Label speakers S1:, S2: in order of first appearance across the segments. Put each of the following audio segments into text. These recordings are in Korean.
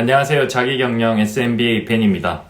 S1: 안녕하세요. 자기경영 SMBA 벤입니다.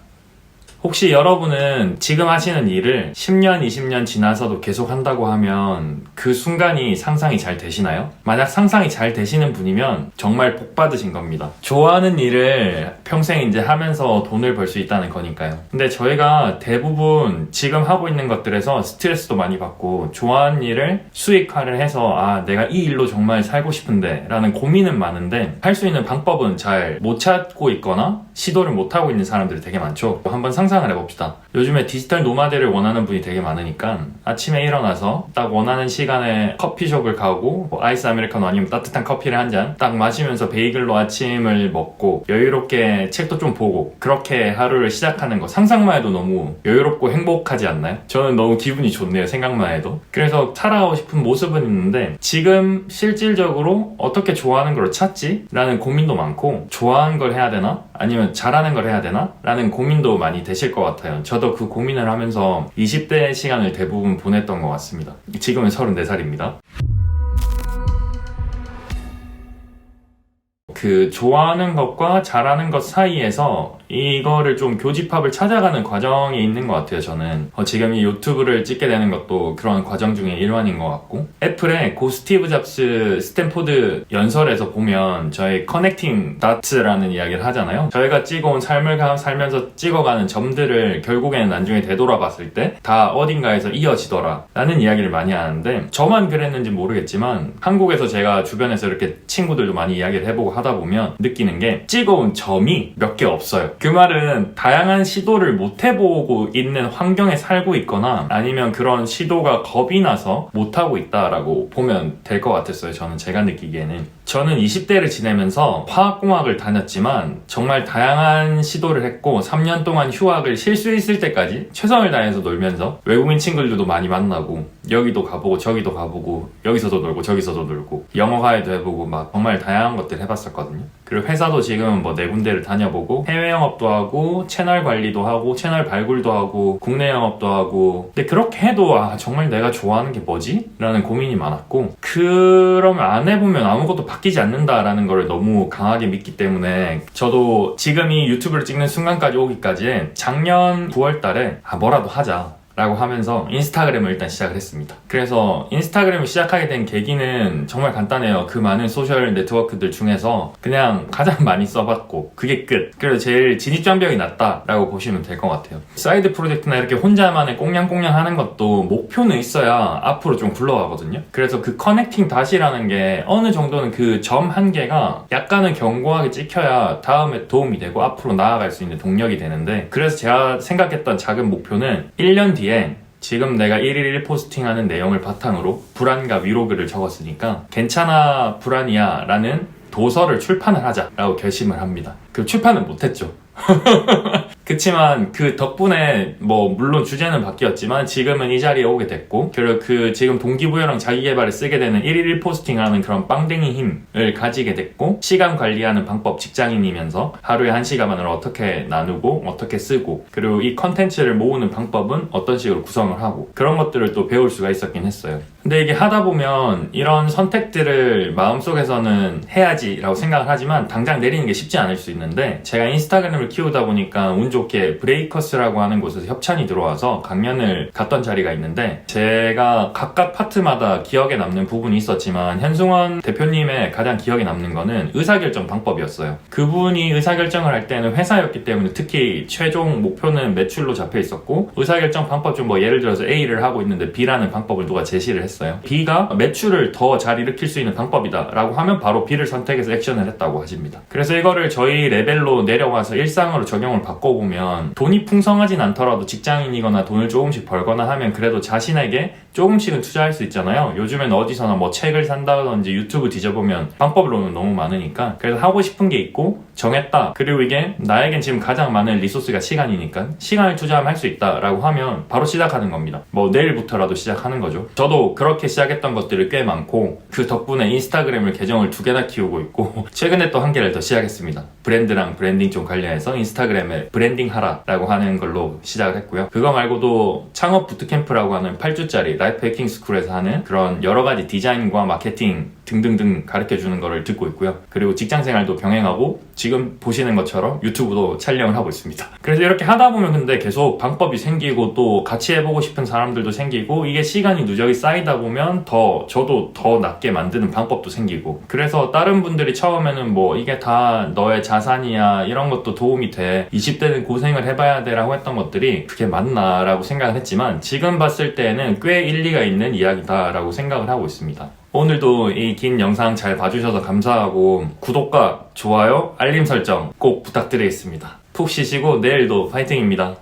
S1: 혹시 여러분은 지금 하시는 일을 10년, 20년 지나서도 계속 한다고 하면 그 순간이 상상이 잘 되시나요? 만약 상상이 잘 되시는 분이면 정말 복 받으신 겁니다. 좋아하는 일을 평생 이제 하면서 돈을 벌 수 있다는 거니까요. 근데 저희가 대부분 지금 하고 있는 것들에서 스트레스도 많이 받고 좋아하는 일을 수익화를 해서 아, 내가 이 일로 정말 살고 싶은데 라는 고민은 많은데 할 수 있는 방법은 잘 못 찾고 있거나 시도를 못 하고 있는 사람들이 되게 많죠. 한번 상상을 해봅시다. 요즘에 디지털 노마드를 원하는 분이 되게 많으니까 아침에 일어나서 딱 원하는 시간에 커피숍을 가고 뭐 아이스 아메리카노 아니면 따뜻한 커피를 한 잔 딱 마시면서 베이글로 아침을 먹고 여유롭게 책도 좀 보고 그렇게 하루를 시작하는 거 상상만 해도 너무 여유롭고 행복하지 않나요? 저는 너무 기분이 좋네요. 생각만 해도. 그래서 살아가고 싶은 모습은 있는데 지금 실질적으로 어떻게 좋아하는 걸 찾지? 라는 고민도 많고 좋아하는 걸 해야 되나? 아니면 잘하는 걸 해야 되나? 라는 고민도 많이 되실 것 같아요. 저도 그 고민을 하면서 20대 시간을 대부분 보냈던 것 같습니다. 지금은 34살입니다. 그 좋아하는 것과 잘하는 것 사이에서 이거를 좀 교집합을 찾아가는 과정이 있는 것 같아요 저는. 어, 지금 이 유튜브를 찍게 되는 것도 그런 과정 중에 일환인 것 같고. 애플의 고 스티브 잡스 스탠포드 연설에서 보면 저희 커넥팅 다트라는 이야기를 하잖아요. 저희가 찍어온 삶을 가- 살면서 찍어가는 점들을 결국에는 나중에 되돌아봤을 때 다 어딘가에서 이어지더라 라는 이야기를 많이 하는데 저만 그랬는지 모르겠지만 한국에서 제가 주변에서 이렇게 친구들도 많이 이야기를 해보고 하다 보면 느끼는 게 찍어온 점이 몇 개 없어요. 그 말은 다양한 시도를 못 해보고 있는 환경에 살고 있거나 아니면 그런 시도가 겁이 나서 못하고 있다라고 보면 될 것 같았어요. 저는 제가 느끼기에는. 저는 20대를 지내면서 화학공학을 다녔지만 정말 다양한 시도를 했고 3년 동안 휴학을 있을 때까지 최선을 다해서 놀면서 외국인 친구들도 많이 만나고 여기도 가보고 저기도 가보고 여기서도 놀고 저기서도 놀고 영어 과외도 해보고 막 정말 다양한 것들 해봤었거든요. 그리고 회사도 지금 뭐 네 군데를 다녀보고 해외 영업도 하고 채널 관리도 하고 채널 발굴도 하고 국내 영업도 하고 근데 그렇게 해도 아 정말 내가 좋아하는 게 뭐지? 라는 고민이 많았고 그러면 안 해보면 아무것도 바 뀌지 않는다라는 걸 너무 강하게 믿기 때문에 저도 지금 이 유튜브를 찍는 순간까지 오기까지 작년 9월 달에 아 뭐라도 하자 라고 하면서 인스타그램을 일단 시작을 했습니다. 그래서 인스타그램을 시작하게 된 계기는 정말 간단해요. 그 많은 소셜 네트워크들 중에서 그냥 가장 많이 써봤고 그게 끝. 그래서 제일 진입장벽이 낮다라고 보시면 될 것 같아요. 사이드 프로젝트나 이렇게 혼자만의 꽁냥꽁냥 하는 것도 목표는 있어야 앞으로 좀 굴러가거든요. 그래서 그 커넥팅 다시라는 게 어느 정도는 그 점 한 개가 약간은 견고하게 찍혀야 다음에 도움이 되고 앞으로 나아갈 수 있는 동력이 되는데 그래서 제가 생각했던 작은 목표는 1년 뒤에 지금 내가 1일 1포스팅 하는 내용을 바탕으로 불안과 위로글을 적었으니까 괜찮아 불안이야 라는 도서를 출판을 하자라고 결심을 합니다. 그 출판은 못했죠. 그치만 그 덕분에 뭐 물론 주제는 바뀌었지만 지금은 이 자리에 오게 됐고 그리고 그 지금 동기부여랑 자기개발을 쓰게 되는 1일 1포스팅 하는 그런 빵댕이 힘을 가지게 됐고 시간 관리하는 방법 직장인이면서 하루에 한 시간만을 어떻게 나누고 어떻게 쓰고 그리고 이 컨텐츠를 모으는 방법은 어떤 식으로 구성을 하고 그런 것들을 또 배울 수가 있었긴 했어요. 근데 이게 하다 보면 이런 선택들을 마음속에서는 해야지라고 생각을 하지만 당장 내리는 게 쉽지 않을 수 있는데 제가 인스타그램을 키우다 보니까 운좋 게 브레이커스라고 하는 곳에서 협찬이 들어와서 강연을 갔던 자리가 있는데 제가 각각 파트마다 기억에 남는 부분이 있었지만 현승원 대표님의 가장 기억에 남는 거는 의사결정 방법이었어요. 그분이 의사결정을 할 때는 회사였기 때문에 특히 최종 목표는 매출로 잡혀 있었고 의사결정 방법 중 뭐 예를 들어서 A를 하고 있는데 B라는 방법을 누가 제시를 했어요. B가 매출을 더 잘 일으킬 수 있는 방법이다 라고 하면 바로 B를 선택해서 액션을 했다고 하십니다. 그래서 이거를 저희 레벨로 내려가서 일상으로 적용을 바꿔보면 돈이 풍성하진 않더라도 직장인이거나 돈을 조금씩 벌거나 하면 그래도 자신에게 조금씩은 투자할 수 있잖아요. 요즘엔 어디서나 뭐 책을 산다든지 유튜브 뒤져보면 방법론은 너무 많으니까 그래서 하고 싶은 게 있고 정했다. 그리고 이게 나에겐 지금 가장 많은 리소스가 시간이니까 시간을 투자하면 할 수 있다라고 하면 바로 시작하는 겁니다. 뭐 내일부터라도 시작하는 거죠. 저도 그렇게 시작했던 것들이 꽤 많고 그 덕분에 인스타그램을 계정을 두 개나 키우고 있고 최근에 또 한 개를 더 시작했습니다. 브랜드랑 브랜딩 좀 관련해서 인스타그램에 브랜딩 하라 라고 하는 걸로 시작을 했고요. 그거 말고도 창업 부트캠프라고 하는 8주짜리 라이프 해킹 스쿨에서 하는 그런 여러 가지 디자인과 마케팅 등등등 가르쳐 주는 거를 듣고 있고요. 그리고 직장 생활도 병행하고 지금 보시는 것처럼 유튜브도 촬영을 하고 있습니다. 그래서 이렇게 하다 보면 근데 계속 방법이 생기고 또 같이 해보고 싶은 사람들도 생기고 이게 시간이 누적이 쌓이다 보면 더 저도 더 낫게 만드는 방법도 생기고 그래서 다른 분들이 처음에는 뭐 이게 다 너의 자산이야 이런 것도 도움이 돼 20대는 고생을 해봐야 돼라고 했던 것들이 그게 맞나라고 생각을 했지만 지금 봤을 때는 꽤 일리가 있는 이야기다라고 생각을 하고 있습니다. 오늘도 이 긴 영상 잘 봐주셔서 감사하고 구독과 좋아요, 알림 설정 꼭 부탁드리겠습니다. 푹 쉬시고 내일도 파이팅입니다.